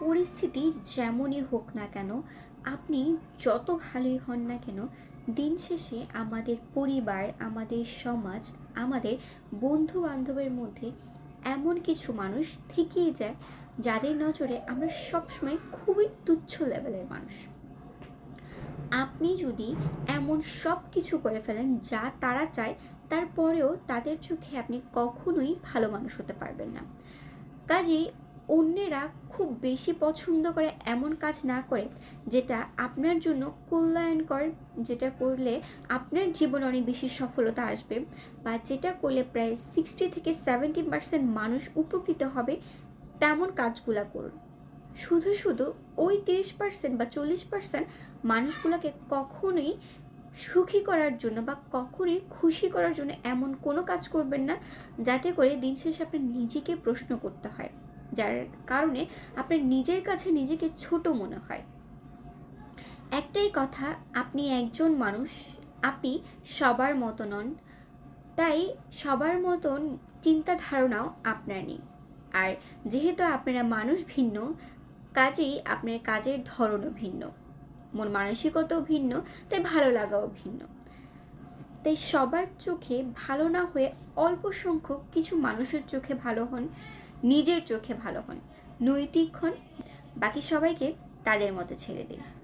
পরিস্থিতি যেমনই হোক না কেন, আপনি যত ভালোই হন না কেন, দিন শেষে আমাদের পরিবার, আমাদের সমাজ, আমাদের বন্ধু বান্ধবের মধ্যে এমন কিছু মানুষ থেকেই যায় যাদের নজরে আমরা সবসময় খুবই তুচ্ছ লেভেলের মানুষ। আপনি যদি এমন সব কিছু করে ফেলেন যা তারা চায়, তারপরেও তাদের চোখে আপনি কখনোই ভালো মানুষ হতে পারবেন না। কাজেই অন্যেরা খুব বেশি পছন্দ করে এমন কাজ না করে যেটা আপনার জন্য কল্যাণকর, যেটা করলে আপনার জীবনে অনেক বেশি সফলতা আসবে বা যেটা করলে প্রায় সিক্সটি থেকে সেভেন্টি পার্সেন্ট মানুষ উপকৃত হবে তেমন কাজগুলো করুন। শুধু শুধু ওই তিরিশ পার্সেন্ট বা চল্লিশ পার্সেন্ট মানুষগুলোকে কখনোই সুখী করার জন্য বা কখনোই খুশি করার জন্য এমন কোনো কাজ করবেন না, যাতে করে দিন শেষে আপনার নিজেকে প্রশ্ন করতে হয়। যার কারণে আপনার নিজের কাছে নিজেকে ছোট মনে হয়। একটাই কথা, আপনি একজন মানুষ, আপনি সবার মতো নন। তাই সবার মতন চিন্তা ধারণাও আপনার নেই। আর যেহেতু আপনারা মানুষ ভিন্ন, কাজেই আপনার কাজের ধরনও ভিন্ন। মন মানসিকতাও ভিন্ন, তাই ভালো লাগাও ভিন্ন। তাই সবার চোখে ভালো না হয়ে অল্প সংখ্যক কিছু মানুষের চোখে ভালো হন। নিজের চোখে ভালো হন। নৈতিক হন। বাকি সবাইকে তাদের মতো ছেড়ে দিন।